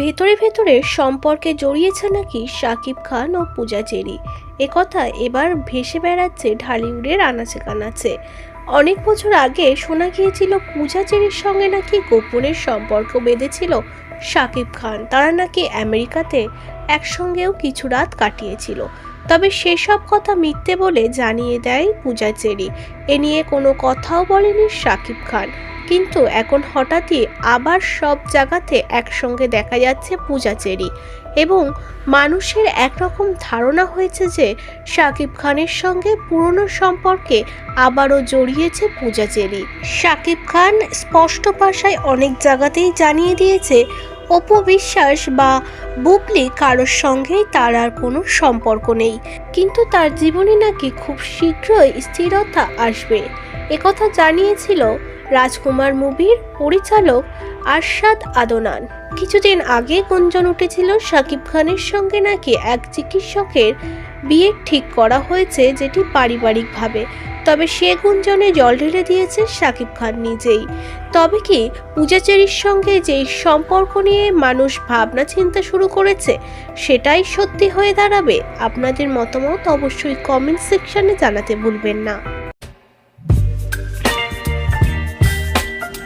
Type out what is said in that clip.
ভেতরে ভেতরে সম্পর্কে জড়িয়েছে নাকি শাকিব খান ও পূজা চেরি একথা এবার ভেসে বেড়াচ্ছে ঢালিউডের আনাচে কানাচে। অনেক বছর আগে শোনা গিয়েছিল পূজা চেরির সঙ্গে নাকি গোপনের সম্পর্ক বেঁধেছিল শাকিব খান। তারা নাকি আমেরিকাতে একসঙ্গেও কিছু রাত কাটিয়েছিল। তবে সেসব কথা মিথ্যে বলে জানিয়ে দেয় পূজা চেরি। এ নিয়ে কোনো কথাও বলেনি শাকিব খান। কিন্তু এখন হঠাৎই আবার সব জায়গাতে একসঙ্গে দেখা যাচ্ছে পূজা চেরি। এবং মানুষের একরকম ধারণা হয়েছে যে শাকিব খানের সঙ্গে পুরনো সম্পর্কে আবারও জড়িয়েছে পূজা চেরি। শাকিব খান স্পষ্ট ভাষায় অনেক জায়গাতেই জানিয়ে দিয়েছে অপু বিশ্বাস বা বুবলি কারোর সঙ্গেই তার আর কোনো সম্পর্ক নেই। কিন্তু তার জীবনে নাকি খুব শীঘ্রই স্থিরতা আসবে। একথা জানিয়েছিল রাজকুমার মুভির পরিচালক আরশাদ আদনান। কিছুদিন আগে গুঞ্জন উঠেছিল শাকিব খানের সঙ্গে নাকি এক চিকিৎসকের বিয়ে ঠিক করা হয়েছে, যেটি পারিবারিকভাবে। তবে সে গুঞ্জনে জল ঢেলে দিয়েছে শাকিব খান নিজেই। তবে কি পূজাচেরির সঙ্গে যেই সম্পর্ক নিয়ে মানুষ ভাবনা চিন্তা শুরু করেছে, সেটাই সত্যি হয়ে দাঁড়াবে? আপনাদের মতামত অবশ্যই কমেন্ট সেকশনে জানাতে ভুলবেন না।